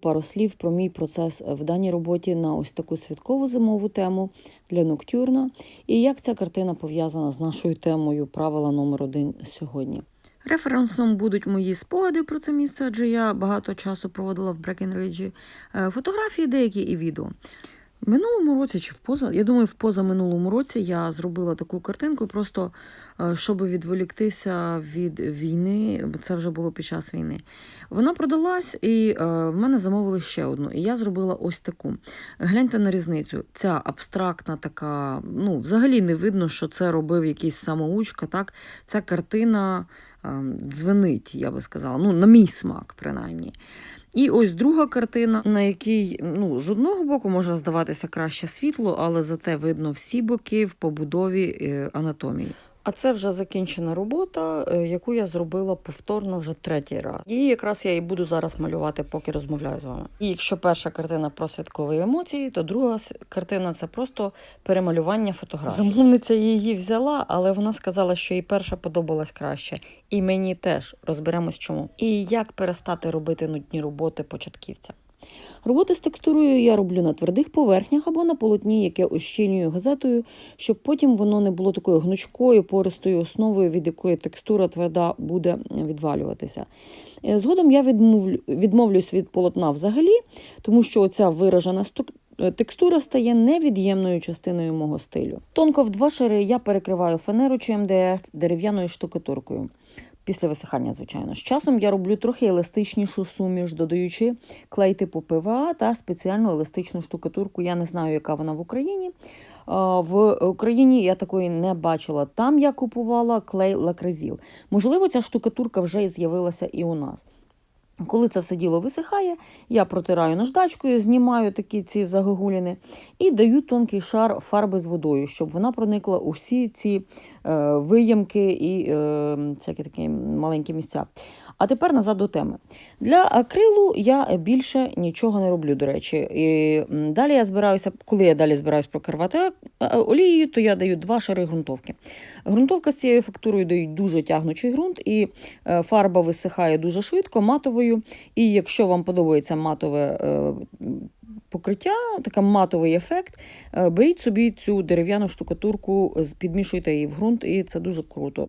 Пару слів про мій процес в даній роботі на ось таку святкову зимову тему для ноктюрна і як ця картина пов'язана з нашою темою правила номер один сьогодні. Референсом будуть мої спогади про це місце, адже я багато часу проводила в Брекенриджі, фотографії деякі і відео. Минулому році чи в поза, я думаю, в позаминулому році я зробила таку картинку, просто е, щоб відволіктися від війни, це вже було під час війни. Вона продалась, і е, в мене замовили ще одну. І я зробила ось таку. Гляньте на різницю. Ця абстрактна така, ну, взагалі не видно, що це робив якийсь самоучка. Так? Ця картина е, дзвенить, я би сказала, ну, на мій смак, принаймні. І ось друга картина, на якій ну, з одного боку може здаватися краще світло, але зате видно всі боки в побудові е, анатомії. А це вже закінчена робота, е, яку я зробила повторно вже третій раз. І якраз я і буду зараз малювати, поки розмовляю з вами. І якщо перша картина про святкові емоції, то друга картина це просто перемалювання фотографій. Замовниця її взяла, але вона сказала, що їй перша подобалась краще. І мені теж розберемось чому. І як перестати робити нудні роботи початківця. Роботи з текстурою я роблю на твердих поверхнях або на полотні, яке ощільнюю газетою, щоб потім воно не було такою гнучкою, пористою основою, від якої текстура тверда буде відвалюватися. Е, Згодом я відмовлю, відмовлюсь від полотна взагалі, тому що оця виражена е, текстура стає невід'ємною частиною мого стилю. Тонко в два шари я перекриваю фанеру чи МДФ дерев'яною штукатуркою. Після висихання, звичайно. З часом я роблю трохи еластичнішу суміш, додаючи клей типу ПВА та спеціальну еластичну штукатурку. Я не знаю, яка вона в Україні. В Україні я такої не бачила. Там я купувала клей лакразіл. Можливо, ця штукатурка вже з'явилася і у нас. Коли це все діло висихає, я протираю наждачкою, знімаю такі ці загогуліни і даю тонкий шар фарби з водою, щоб вона проникла у всі ці е, виямки і е, всякі такі маленькі місця. А тепер назад до теми. Для акрилу я більше нічого не роблю, до речі. І далі я збираюся, коли я далі збираюся прокривати е, олією, то я даю два шари ґрунтовки. Ґрунтовка з цією фактурою дають дуже тягнучий ґрунт, і е, фарба висихає дуже швидко, матовою. І якщо вам подобається матове е, покриття, така матовий ефект, беріть собі цю дерев'яну штукатурку, підмішуйте її в ґрунт, і це дуже круто.